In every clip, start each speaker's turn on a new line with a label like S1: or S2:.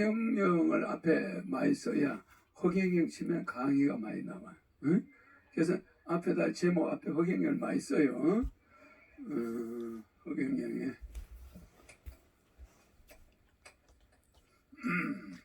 S1: 허경영을 앞에 많이 써야 허경영 치면 강의가 많이 나와. 응? 그래서 앞에다 제목 앞에 허경영을 많이 써요. 어? 어, 허경영의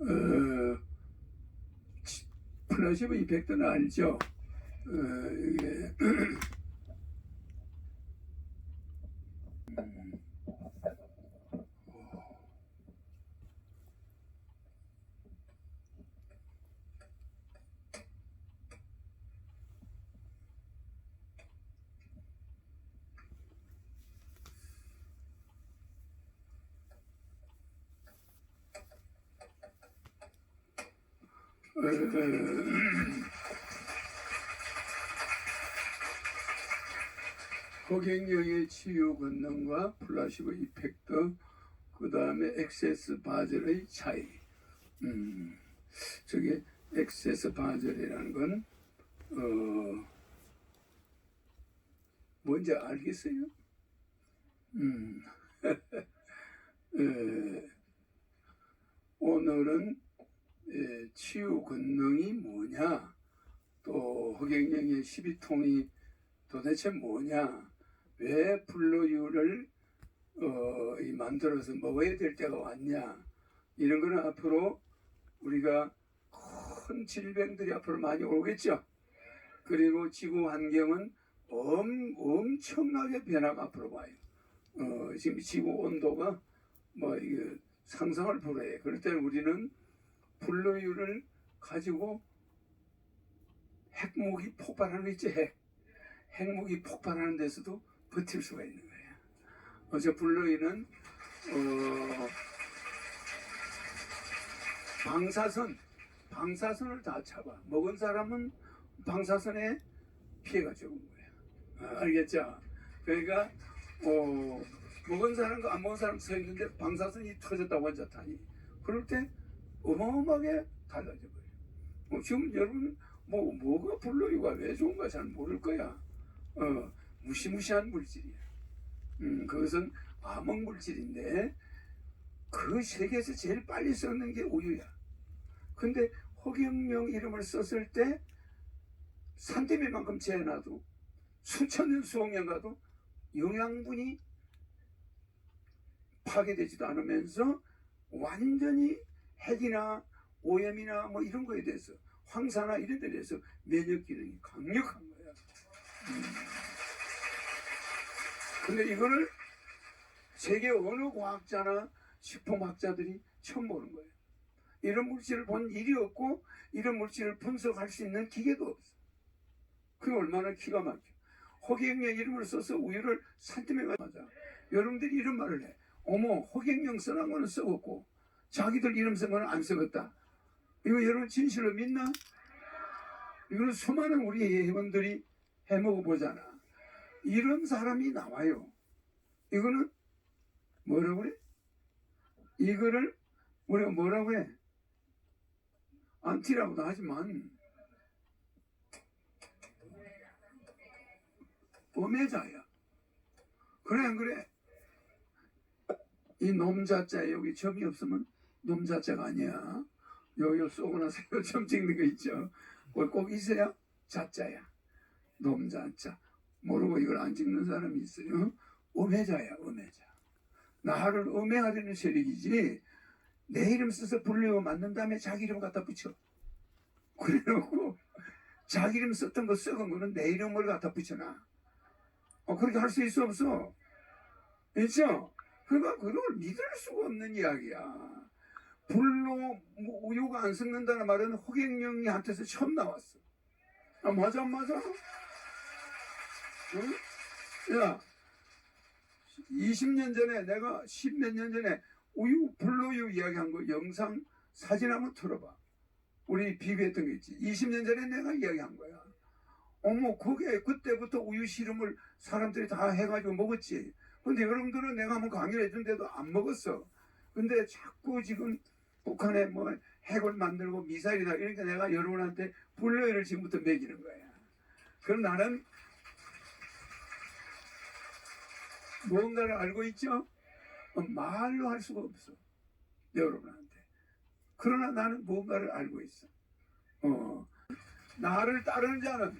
S1: 어, 치- 플라시보 이펙트는 알죠? 어, 이게 어, 허경영의 치유 권능과 플라시보 이펙트, 그 다음에 엑세스 바젤의 차이. 음, 저게 엑세스 바젤이라는 건, 어, 뭔지 알겠어요? 음, 에, 오늘은 에, 치유 권능이 뭐냐, 또 허경영의 12통이 도대체 뭐냐, 왜 플로유를 어, 이 만들어서 먹어야 될 때가 왔냐, 이런 거는 앞으로 우리가 큰 질병들이 앞으로 많이 오겠죠. 그리고 지구 환경은 엄, 엄청나게 변화가 앞으로 와요. 어, 지금 지구 온도가 뭐 이게 상상을 불허해. 그럴 때는 우리는 플루유를 가지고 핵무기 폭발하는 거 있지 핵. 핵무기 폭발하는 데서도 버틸 수가 있는 거야. 어제 플루유는 어, 방사선 방사선을 다 잡아. 먹은 사람은 방사선에 피해가 적은 거야. 아, 알겠죠? 그러니까 어, 먹은 사람과 안 먹은 사람 서 있는데 방사선이 터졌다 원자탄이 그럴 때 어마어마하게 달라져 버려. 뭐 지금 여러분 뭐 뭐가 블루유가 왜 좋은가 잘 모를 거야. 어 무시무시한 물질이야. 음 그것은 암흑 물질인데 그 세계에서 제일 빨리 썩는 게 우유야. 근데 허경영 이름을 썼을 때 산더미만큼 재놔도 수천 년 수억 년 가도 영양분이 파괴되지도 않으면서 완전히 핵이나 오염이나 뭐 이런 거에 대해서 황사나 이런 데 대해서 면역 기능이 강력한 거야. 음. 근데 이거를 세계 어느 과학자나 식품학자들이 처음 보는 거예요. 이런 물질을 본 일이 없고 이런 물질을 분석할 수 있는 기계도 없어. 그게 얼마나 기가 막혀. 허경영 이름을 써서 우유를 산더미가 맞아. 여러분들이 이런 말을 해. 어머, 허경영 써놓은 거는 썩었고, 자기들 이름 쓴 거는 안 썩었다. 이거 여러분 진실로 믿나? 이거는 수많은 우리 회원들이 해먹어 보잖아. 이런 사람이 나와요. 이거는 뭐라고 그래? 이거를 우리가 뭐라고 해? 안티라고도 하지만 오메자야. 그래 안 그래? 이 놈자자 여기 점이 없으면 놈자자가 아니야. 여기 쏘고 나서 점 찍는 거 있죠. 그거 꼭 있어야 자자야. 놈 자자. 모르고 이걸 안 찍는 사람이 있어요. 오메자야, 오메자. 나를 오메하려는 세력이지. 내 이름 써서 불리고 만든 다음에 자기 이름 갖다 붙여. 그래놓고 자기 이름 썼던 거 썩은 거는 내 이름을 갖다 붙여놔. 어, 그렇게 할 수 있어, 없어? 있죠? 그러니까 그걸 믿을 수가 없는 이야기야. 불로 뭐 우유가 안 섞는다는 말은 허경영이한테서 처음 나왔어. 아, 맞아, 안 맞아? 응? 야, 20년 전에 내가 10몇 년 전에 우유, 불로유 이야기한 거 영상 사진 한번 틀어봐. 우리 비교했던 거 있지. 20년 전에 내가 이야기한 거야. 어머, 그게 그때부터 우유 씨름을 사람들이 다 해가지고 먹었지. 근데 여러분들은 내가 한번 강의를 해준데도 안 먹었어. 근데 자꾸 지금 북한에 뭐 핵을 만들고 미사일이다. 이러니까 내가 여러분한테 불로유를 지금부터 먹이는 거야. 그럼 나는 무언가를 알고 있죠? 어, 말로 할 수가 없어. 여러분한테. 그러나 나는 무언가를 알고 있어. 어, 나를 따르는 자는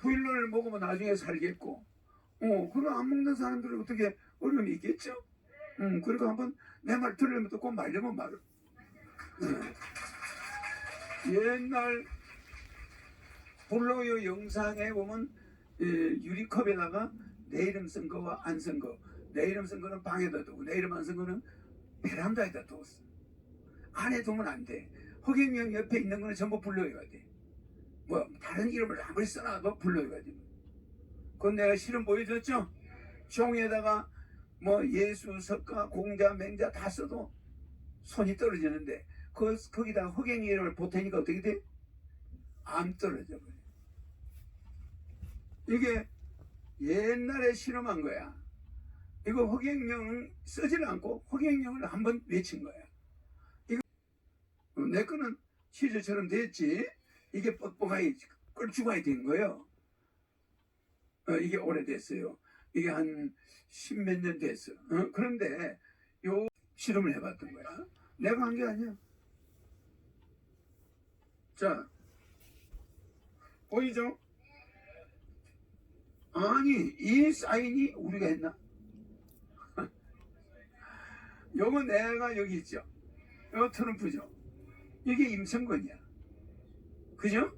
S1: 불로를 먹으면 나중에 살겠고, 어, 그럼 안 먹는 사람들은 어떻게 어려움이 있겠죠? 음, 그리고 한번 내 말 들으려면 듣고 말려면 말을. 예. 옛날 블로유 영상에 보면 예, 유리컵에다가 내 이름 쓴 거와 안 쓴 거. 내 이름 쓴 거는 방에다 두고 내 이름 안 쓴 거는 베란다에다 두었어. 안에 두면 안 돼. 허경영 옆에 있는 거는 전부 블로유가 돼. 뭐 다른 이름을 아무리 써놔도 블로유가 돼. 그건 내가 실은 보여줬죠? 종에다가 뭐 예수, 석가, 공자, 맹자 다 써도 손이 떨어지는데 그 거기다가 허경영 이름을 보태니까 어떻게 돼? 안 떨어져 버려. 이게 옛날에 실험한 거야. 이거 허경영을 쓰지를 않고 허경영을 한번 외친 거야. 이거 어, 내 거는 치즈처럼 됐지. 이게 뻑뻑하게 껄쭉하게 된 거예요. 어, 이게 오래됐어요. 이게 한 십몇 년 됐어. 어, 그런데 요 실험을 해봤던 거야. 내가 한 게 아니야. 자, 보이죠? 아니, 이 사인이 우리가 했나? 요거 내가 여기 있죠. 요 트럼프죠. 이게 임성근이야. 그죠?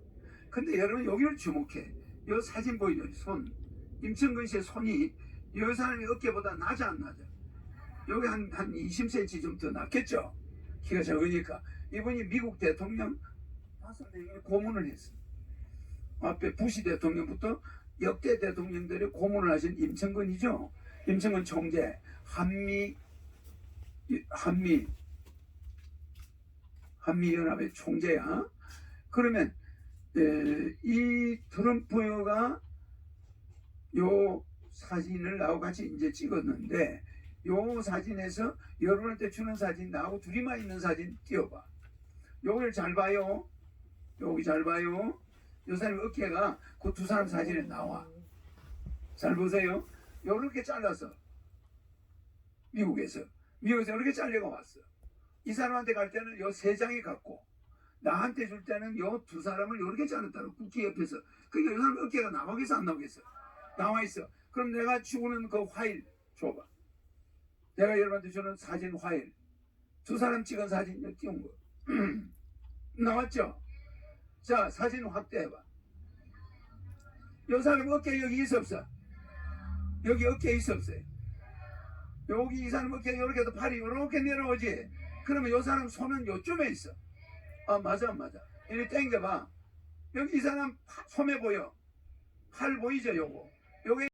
S1: 근데 여러분 여기를 주목해. 요 사진 보이죠? 손. 임성근 씨의 손이 요 사람의 어깨보다 낮아 안 낮아? 여기 한, 한 20cm 좀 더 낮겠죠? 키가 적으니까. 이분이 미국 대통령 다섯 명의 고문을 했어. 앞에 부시 대통령부터 역대 대통령들의 고문을 하신 임성근이죠. 임성근 총재, 한미 한미 한미 연합의 총재야. 그러면 에, 이 트럼프가 요 사진을 나하고 같이 이제 찍었는데 요 사진에서 여러분한테 주는 사진 나하고 둘이만 있는 사진 띄워봐. 요걸 잘 봐요. 여기 잘 봐요. 요 사람 어깨가 그 두 사람 사진에 나와. 잘 보세요. 요렇게 잘라서 미국에서 미국에서 이렇게 잘려가 왔어. 이 사람한테 갈 때는 요 세 장이 갖고 나한테 줄 때는 요 두 사람을 이렇게 자르다고 국기 옆에서 그러니까 이 사람 어깨가 나오겠어 안 나오겠어? 나와 있어. 그럼 내가 주는 그 파일 줘봐. 내가 여러분한테 주는 사진 파일 두 사람 찍은 사진 띄운 거 나왔죠? 자 사진 확대해봐. 요 사람 어깨 여기 있어 없어? 여기 어깨 있어 없어요? 여기 이 사람 어깨 이렇게 해서 팔이 이렇게 내려오지. 그러면 요 사람 손은 요쯤에 있어. 아 맞아 안 맞아. 이리 당겨봐. 여기 이 사람 파- 소매 보여. 팔 보이죠 요거. 요게